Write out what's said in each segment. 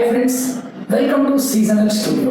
Hi friends welcome to seasonal studio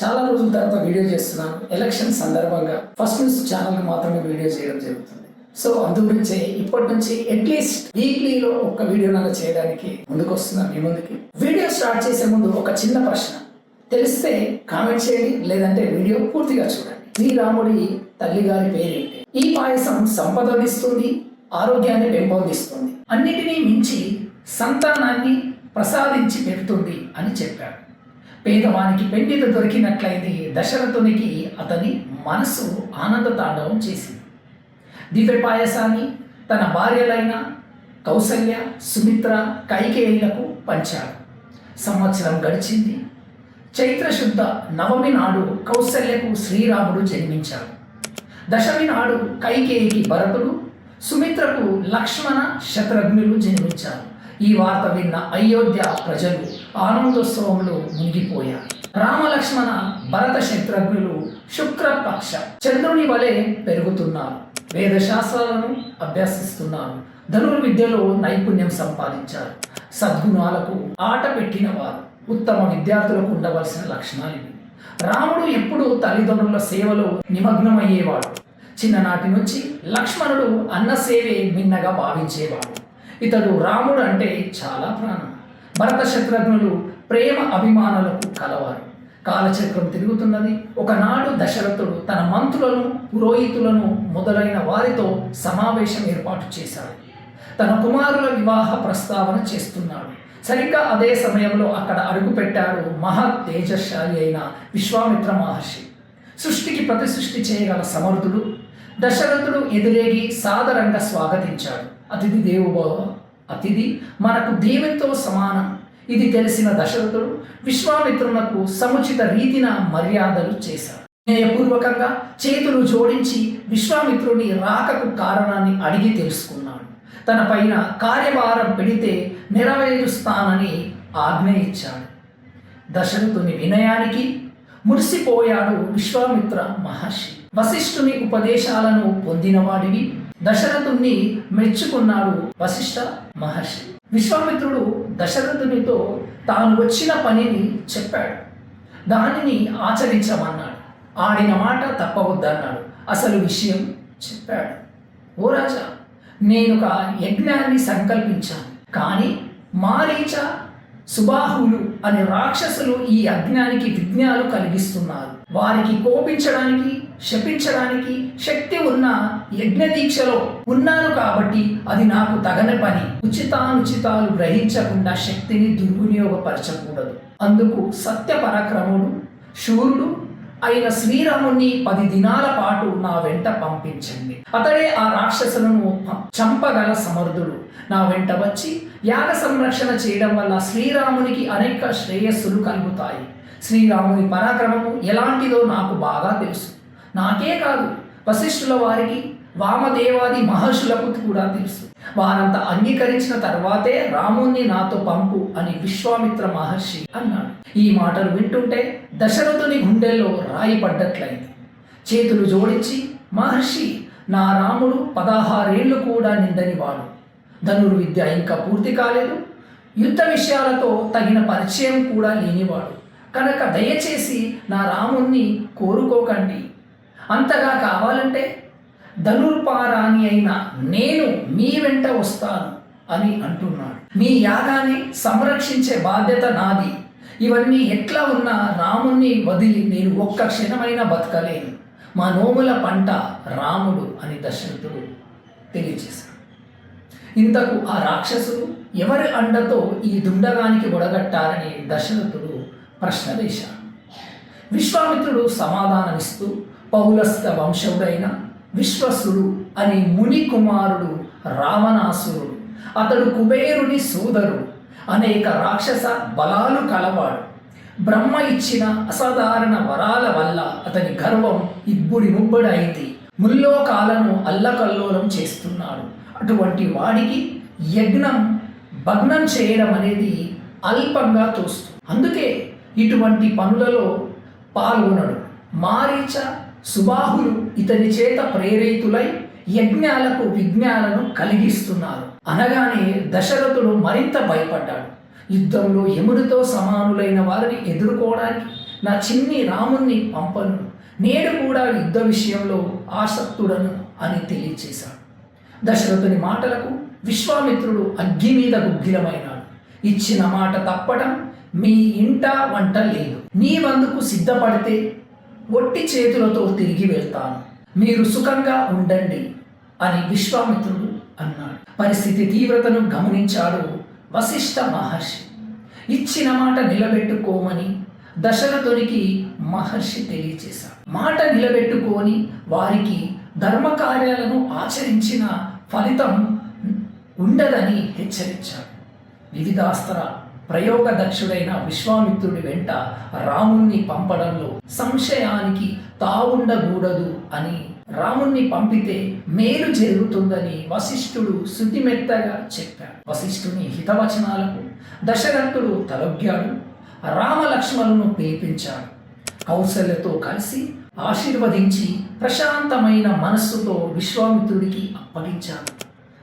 చాలా రోజుల తర్వాత వీడియో చేస్తున్నాను. ఎలక్షన్ సందర్భంగా ఫస్ట్ న్యూస్ ఛానల్కి మాత్రమే వీడియో చేయడం జరుగుతుంది. సో అందు గురించే ఇప్పటి నుంచి అట్లీస్ట్ వీక్లీలో ఒక వీడియో నన్ను చేయడానికి ముందుకు వస్తున్నాను మీ ముందుకి. వీడియో స్టార్ట్ చేసే ముందు ఒక చిన్న ప్రశ్న. తెలిస్తే కామెంట్ చేయండి లేదంటే వీడియో పూర్తిగా చూడండి. శ్రీరాముడి తల్లిగారి పేరేంటి? ఈ పాయసం సంపదనిస్తుంది ఆరోగ్యాన్ని పెంపొందిస్తుంది. అన్నిటినీ మించి సంతానాన్ని ప్రసాదించి పెడుతుంది అని చెప్పాడు. పేదవానికి పెండిత దొరికినట్లయింది దశరథునికి అతని మనసు ఆనంద తాండవం చేసింది. దివ్య పాయసాన్ని తన భార్యలైన కౌసల్య సుమిత్ర కైకేయులకు పంచాడు. సంవత్సరం గడిచింది. చైత్రశుద్ధ నవమి నాడు కౌసల్యకు శ్రీరాముడు జన్మించాడు. దశమి నాడు కైకేయికి భరతుడు సుమిత్రకు లక్ష్మణ శత్రుఘ్నులు జన్మించారు. ఈ వార్త విన్న అయోధ్య ప్రజలు ఆనందోత్సవంలో మునిగిపోయారు. రామలక్ష్మణ భరత శత్రుఘ్నులు శుక్రపక్ష చంద్రుని వలె పెరుగుతున్నారు. వేదశాస్త్రాలను అభ్యసిస్తున్నారు. ధనుర్విద్యలో నైపుణ్యం సంపాదించారు. సద్గుణాలకు ఆట పెట్టిన వారు. ఉత్తమ విద్యార్థులకు ఉండవలసిన లక్షణాలు రాముడు ఎప్పుడూ తల్లిదండ్రుల సేవలో నిమగ్నమయ్యేవాడు. చిన్ననాటి నుంచి లక్ష్మణుడు అన్నసేవే మిన్నగా భావించేవాడు. ఇతడు రాముడు అంటే చాలా ప్రాణం. భరత శత్రుఘ్నులు ప్రేమ అభిమానులకు కలవారు. కాలచక్రం తిరుగుతున్నది. ఒకనాడు దశరథుడు తన మంత్రులను పురోహితులను మొదలైన వారితో సమావేశం ఏర్పాటు చేశాడు. తన కుమారుల వివాహ ప్రస్తావన చేస్తున్నాడు. సరిగ్గా అదే సమయంలో అక్కడ అడుగుపెట్టాడు మహా తేజశాలి అయిన విశ్వామిత్ర మహర్షి. సృష్టికి ప్రతి సృష్టి చేయగల సమర్థుడు దశరథుడు ఎదురేగి సాదరంగా స్వాగతించాడు. అతిథి దేవుభవ అతిథి మనకు దేవునితో సమానం. ఇది తెలిసిన దశరథుడు విశ్వామిత్రులకు సముచిత రీతిన మర్యాదలు చేశాడు. వినయపూర్వకంగా చేతులు జోడించి విశ్వామిత్రుని రాకకు కారణాన్ని అడిగి తెలుసుకున్నాడు. తన పైన కార్యభారం పెడితే నెరవేరుస్తానని ఆజ్ఞ ఇచ్చాడు దశరథుని వినయానికి మురిసిపోయాడు విశ్వామిత్ర మహర్షి. వశిష్ఠుని ఉపదేశాలను పొందినవాడివి. దశరథుణ్ణి మెచ్చుకున్నాడు వశిష్ఠ మహర్షి. విశ్వామిత్రుడు దశరథునితో తాను వచ్చిన పనిని చెప్పాడు. దానిని ఆచరించమన్నాడు. ఆడిన మాట తప్పవద్దన్నాడు. అసలు విషయం చెప్పాడు. ఓ రాజా నేను ఒక యజ్ఞాన్ని సంకల్పించాను. కానీ మారీచ సుబాహులు అనే రాక్షసులు ఈ యజ్ఞానికి విఘ్నాలు కలిగిస్తున్నారు. వారికి కోపించడానికి శపించడానికి శక్తి ఉన్న యజ్ఞ దీక్షలో ఉన్నాను కాబట్టి అది నాకు తగన పని. ఉచితానుచితాలు గ్రహించకుండా శక్తిని దుర్వినియోగపరచకూడదు. అందుకు సత్య పరాక్రముడు శూరుడు అయిన శ్రీరాముణ్ణి పది దినాల పాటు నా వెంట పంపించండి. అతడే ఆ రాక్షసులను చంపగల సమర్థుడు. నా వెంట వచ్చి యాగ సంరక్షణ చేయడం వల్ల శ్రీరామునికి అనేక శ్రేయస్సులు కలుగుతాయి. శ్రీరాముని పరాక్రమము ఎలాంటిదో నాకు బాగా తెలుసు. నాకే కాదు వశిష్ఠుల వారికి వామదేవాది మహర్షులకు కూడా తెలుసు. వారంతా అంగీకరించిన తర్వాతే రాముణ్ణి నాతో పంపు అని విశ్వామిత్ర మహర్షి అన్నాడు. ఈ మాటలు వింటుంటే దశరథుని గుండెల్లో రాయి పడ్డట్లయింది. చేతులు జోడించి మహర్షి నా రాముడు పదహారేళ్ళు కూడా నిండని వాడు ధనుర్విద్య ఇంకా పూర్తి కాలేదు. యుద్ధ విషయాలతో తగిన పరిచయం కూడా లేనివాడు. కనుక దయచేసి నా రాముణ్ణి కోరుకోకండి. అంతగా కావాలంటే ధనుర్పారాణి అయిన నేను మీ వెంట వస్తాను అని అంటున్నాడు. మీ యాగాన్ని సంరక్షించే బాధ్యత నాది. ఇవన్నీ ఎట్లా ఉన్నా రాముణ్ణి వదిలి నేను ఒక్క క్షణమైన బతకలేను. మా నోముల పంట రాముడు అని దశరథుడు తెలియజేశాడు. ఇంతకు ఆ రాక్షసులు ఎవరి అండతో ఈ దుండగానికి ఒడగట్టారని దశరథుడు ప్రశ్న వేశాడు. విశ్వామిత్రుడు సమాధానమిస్తూ పౌలస్త వంశుడైన విశ్వసుడు అని ముని కుమారుడు రావణాసురుడు. అతడు కుబేరుని సోదరుడు. అనేక రాక్షస బలాలు కలవాడు. బ్రహ్మ ఇచ్చిన అసాధారణ వరాల వల్ల అతని గర్వం ఇబ్బుడి ముబ్బడి అయింది. ముల్లోకాలను అల్లకల్లోలం చేస్తున్నాడు. అటువంటి వాడికి యజ్ఞం భగ్నం చేయడం అనేది అల్పంగా తోస్తుంది అందుకే ఇటువంటి పనులలో పాల్గొనడు. మారీచ సుబాహులు ఇతని చేత ప్రేరేతులై యజ్ఞాలకు విజ్ఞాలను కలిగిస్తున్నారు. అనగానే దశరథుడు మరింత భయపడ్డాడు. యుద్ధంలో యమునితో సమానులైన వారిని ఎదుర్కోవడానికి నా చిన్ని రాముణ్ణి పంపను. నేడు కూడా యుద్ధ విషయంలో ఆసక్తుడను అని తెలియచేశాడు. దశరథుని మాటలకు విశ్వామిత్రుడు అగ్గి మీద గుగ్గిలమైనాడు. ఇచ్చిన మాట తప్పడం మీ ఇంట వంట లేదు. నీ వందుకు సిద్ధపడితే ఒట్టి చేతులతో తిరిగి వెళ్తాను. మీరు సుఖంగా ఉండండి అని విశ్వామిత్రుడు అన్నాడు. పరిస్థితి తీవ్రతను గమనించాడు వశిష్ఠ మహర్షి. ఇచ్చిన మాట నిలబెట్టుకోమని దశరథునికి మహర్షి తెలియచేశాడు. మాట నిలబెట్టుకొని వారికి ధర్మకార్యాలను ఆచరించిన ఫలితం ఉండదని హెచ్చరించాడు. వివిధాస్త్ర ప్రయోగ దక్షుడైన విశ్వామిత్రుడి వెంట రాముణ్ణి పంపడంలో సంశయానికి తావుండకూడదు అని రాముణ్ణి పంపితే మేలు జరుగుతుందని వశిష్ఠుడు శుద్ధిమెత్తగా చెప్పాడు. వశిష్ఠుని హితవచనాలకు దశరథుడు తలొగ్గాడు. రామలక్ష్మణులను పిలిపించాడు కౌశల్యతో కలిసి ఆశీర్వదించి ప్రశాంతమైన మనస్సుతో విశ్వామిత్రుడికి అప్పగించాడు.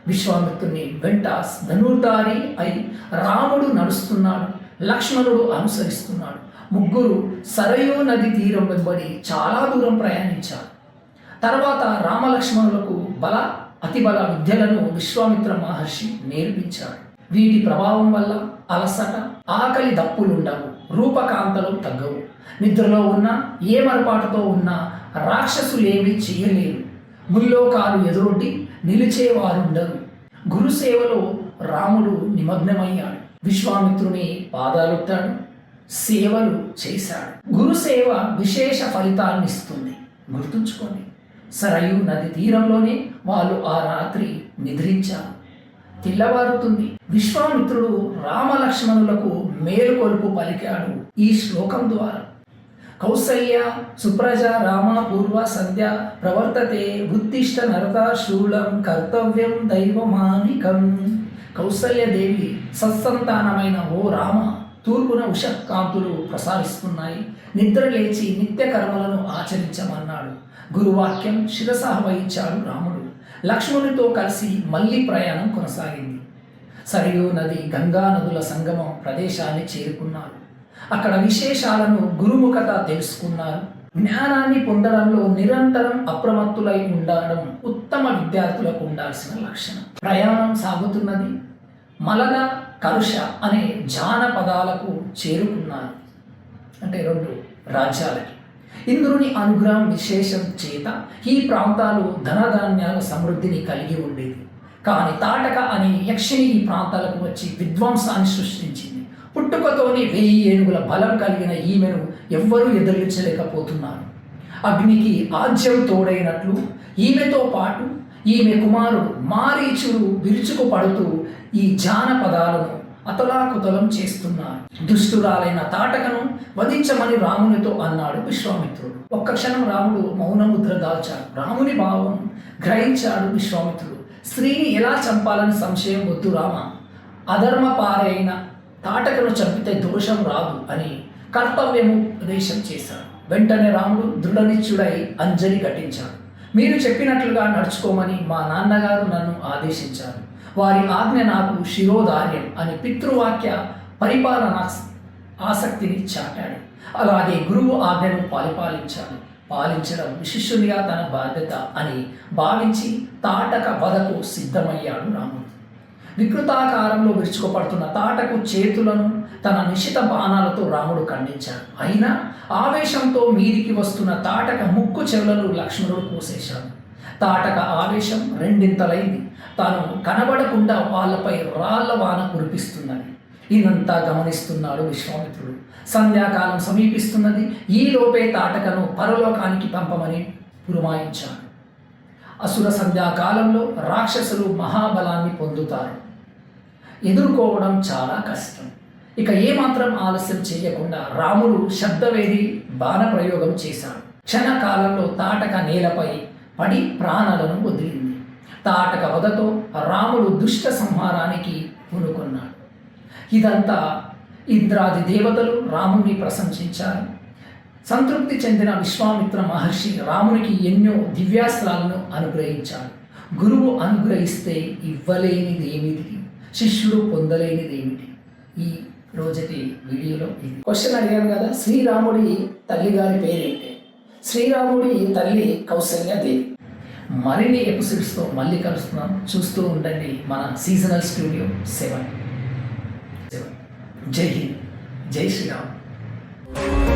విశ్వామిత్రుని వెంట ధనుర్ధారి అయి రాముడు నడుస్తున్నాడు లక్ష్మణుడు అనుసరిస్తున్నాడు. ముగ్గురు సరయూ నది తీరం వెంబడి చాలా దూరం ప్రయాణించారు. తర్వాత రామలక్ష్మణులకు బల అతిబల విద్యలను విశ్వామిత్ర మహర్షి నేర్పించాడు. వీటి ప్రభావం వల్ల అలసట ఆకలి దప్పులుండవు రూపకాంతలు తగ్గవు. నిద్రలో ఉన్న ఏ మరపాటుతో ఉన్న రాక్షసులేమీ చేయలేరు. ముల్లోకాలు ఎదురొడ్డి నిలిచేవారుండరు. గురుసేవలో రాముడు నిమగ్నమయ్యాడు. విశ్వామిత్రుని పాదాలొత్తాడు. సేవలు చేశాడు. గురుసేవ విశేష ఫలితాన్ని ఇస్తుంది గుర్తుంచుకోండి సరయు నది తీరంలోనే వాళ్ళు ఆ రాత్రి నిద్రించారు. తెల్లవారుతుంది. విశ్వామిత్రుడు రామలక్ష్మణులకు మేలుకొలుపు పలికాడు ఈ శ్లోకం ద్వారా. కౌసల్య సుప్రజ రామ పూర్వ సంధ్య ప్రవర్తతే ఉత్తిష్ట నరతాశూలం కర్తవ్యం దైవమానికం. కౌసల్యదేవి సత్సంతానమైన ఓ రామ తూర్పున ఉషకాంతులు ప్రసారిస్తున్నాయి. నిద్ర లేచి నిత్య కర్మలను ఆచరించమన్నాడు. గురువాక్యం శిరసాహ వహించాడు రాముడు. లక్ష్మణుడితో కలిసి మళ్ళీ ప్రయాణం కొనసాగింది. సరియు నది గంగా నదుల సంగమం ప్రదేశాన్ని చేరుకున్నారు. అక్కడ విశేషాలను గురుముఖత తెలుసుకున్నారు. జ్ఞానాన్ని పొందడంలో నిరంతరం అప్రమత్తులై ఉండడం ఉత్తమ విద్యార్థులకు ఉండాల్సిన లక్షణం. ప్రయాణం సాగుతున్నది. మలన కలుష అనే జానపదాలకు చేరుకున్నారు. అంటే రెండు రాజ్యాలకి. ఇంద్రుని అనుగ్రహం విశేషం చేత ఈ ప్రాంతాలు ధనధాన్యాల సమృద్ధిని కలిగి ఉండేది కానీ తాటక అనే యక్షిని ఈ ప్రాంతాలకు వచ్చి విధ్వంసాన్ని సృష్టించింది. పుట్టుకతోని వెయ్యి ఏనుగుల బలం కలిగిన ఈమెను ఎవ్వరూ ఎదిరించలేకపోతున్నారు అగ్నికి ఆజ్యం తోడైనట్లు ఈమెతో పాటు ఈమె కుమారుడు మారీచుడు విరుచుకు పడుతూ ఈ జానపదాలను అతలాకుతలం చేస్తున్నారు. దుష్టురాలైన తాటకను వధించమని రామునితో అన్నాడు విశ్వామిత్రుడు. ఒక్క క్షణం రాముడు మౌనముద్ర దాల్చాడు. రాముని భావం గ్రహించాడు విశ్వామిత్రుడు. స్త్రీని ఎలా చంపాలని సంశయం వద్దు రామ? అధర్మ పారైన తాటకను చంపితే దోషం రాదు అని కర్తవ్యము ఉపదేశం చేశాడు. వెంటనే రాముడు దృఢనిచ్చుడై అంజలి ఘటించాడు మీరు చెప్పినట్లుగా నడుచుకోమని మా నాన్నగారు నన్ను ఆదేశించారు. వారి ఆజ్ఞ నాకు శిరోధార్యం అని పితృవాక్య పరిపాలన ఆసక్తిని చాటాడు. అలాగే గురువు ఆజ్ఞను పరిపాలించాడు పాలించడం శిష్యునిగా తన బాధ్యత అని భావించి తాటక వదకు సిద్ధమయ్యాడు రాముడు. వికృతాకారంలో విరుచుకుపడుతున్న తాటకు చేతులను తన నిశిత బాణాలతో రాముడు ఖండించాడు. అయినా ఆవేశంతో మీదికి వస్తున్న తాటక ముక్కు చెవులను లక్ష్మణుడు కోసేశాడు. తాటక ఆవేశం రెండింతలైంది. తాను కనబడకుండా వాళ్ళపై రాళ్ళ వాన కురిపిస్తున్నది. ఇదంతా గమనిస్తున్నాడు విశ్వామిత్రుడు. సంధ్యాకాలం సమీపిస్తున్నది. ఈలోపే తాటకను పరలోకానికి పంపమని పురమాయించాడు. అసుర సంధ్యాకాలంలో రాక్షసులు మహాబలాన్ని పొందుతారు. ఎదుర్కోవడం చాలా కష్టం. ఇక ఏమాత్రం ఆలస్యం చేయకుండా రాముడు శబ్దవేది బాణ ప్రయోగం చేశాడు. క్షణకాలంలో తాటక నేలపై పడి ప్రాణాలను వదిలింది. తాటక వదతో రాముడు దుష్ట సంహారానికి పూనుకున్నాడు. ఇదంతా ఇంద్రాది దేవతలు రాముణ్ణి ప్రశంసించారు. సంతృప్తి చెందిన విశ్వామిత్ర మహర్షి రామునికి ఎన్నో దివ్యాస్త్రాలను అనుగ్రహించాడు. గురువు అనుగ్రహిస్తే ఇవ్వలేనిది ఏమిటి? శిష్యుడు పొందలేనిది ఏమిటి? ఈ రోజటి వీడియోలో ఇది. క్వశ్చన్ అడిగాను కదా శ్రీరాముడి తల్లి గారి పేరేంటి? శ్రీరాముడి తల్లి కౌసల్యాదేవి మరిన్ని ఎపిసోడ్స్తో మళ్ళీ కలుస్తున్నాం. చూస్తూ ఉండండి మన సీజనల్ స్టూడియో సెవెన్ సెవెన్ జై హింద్. జై శ్రీరామ్.